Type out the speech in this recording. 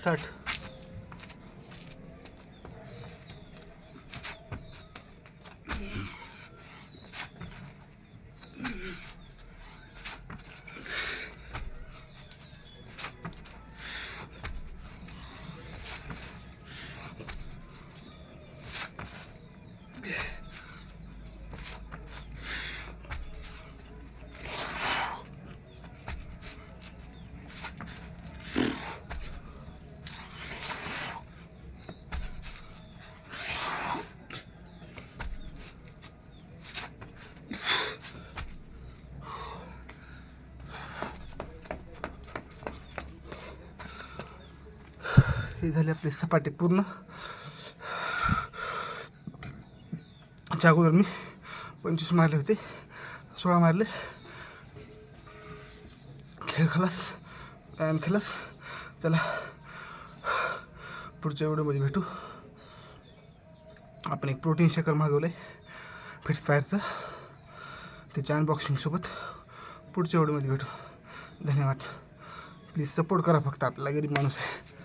Start Yeah. हे झाले आपले सपाटे पूर्ण. च्या अगोदर मी पंचवीस मारले होते सोळा मारले. खेळ खलास व्यायाम खलास. चला पुढच्या व्हिडिओमध्ये भेटू. आपण एक प्रोटीन शेकर मागवलं आहे फिट्स फायरचं त्याच्या अनबॉक्सिंगसोबत पुढच्या व्हिडिओमध्ये भेटू. धन्यवाद. प्लीज सपोर्ट करा फक्त आपला गरीब माणूस आहे.